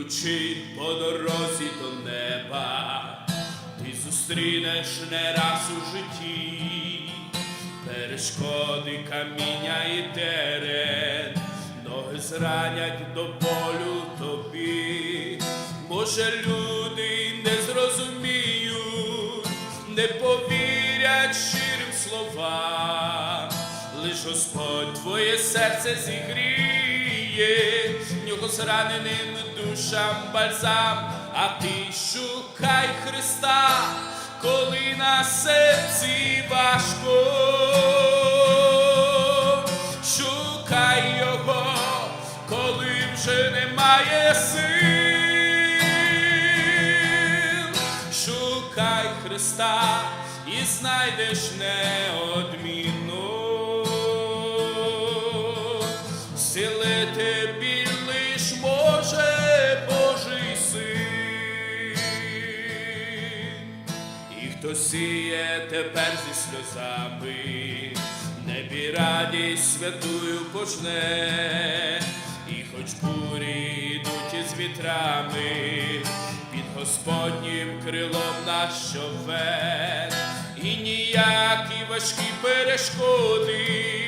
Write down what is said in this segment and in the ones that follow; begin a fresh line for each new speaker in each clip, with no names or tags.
Ідучи по дорозі до неба, ти зустрінеш не раз у житті, перешкоди, каміння і терен, ноги зранять до болю тобі. Може, люди не зрозуміють, не повірять щирим словам, лиш Господь твоє серце зігріє, в нього зраненим душам бальзам, а ти шукай Христа, коли на серці важко. Шукай його, коли вже немає сил. Шукай Христа і знайдеш неодмінно. Тобі лиш може Божий син. І хто сіє тепер зі сльозами, небі радість святую пожне, і хоч бурі йдуть із вітрами, під Господнім крилом наш човен, і ніякі важкі перешкоди,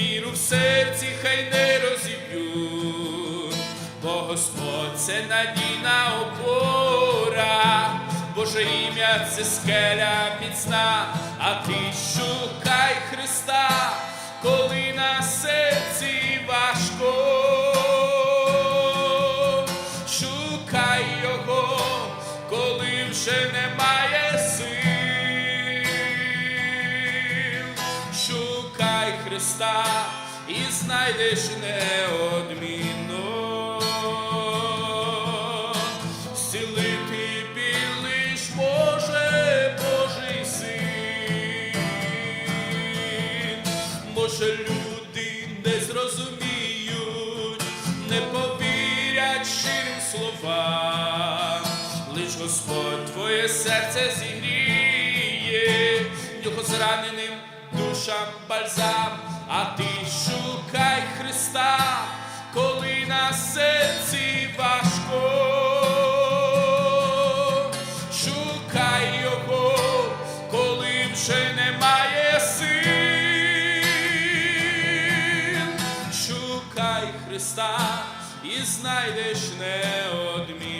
віру в серці хай не розіб'ють, бо Господь це надійна опора, Боже ім'я це скеля міцна, а ти шукай Христа, коли на серці важко. Шукай його, коли вже немає Христа і знайдеш неодмінно. Зцілити біль лиш може Божий син. Може, люди не зрозуміють, не повірять словам. Лиш Господь твоє серце зігріє, в нього зраненим душам бальзам, а ти шукай Христа, коли на серці важко. Шукай його, коли вже немає сил. Шукай Христа і знайдеш неодмінно.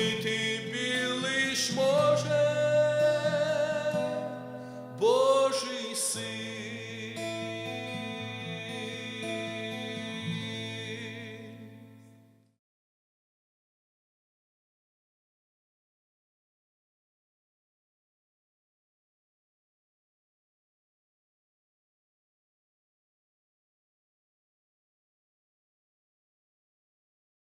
see.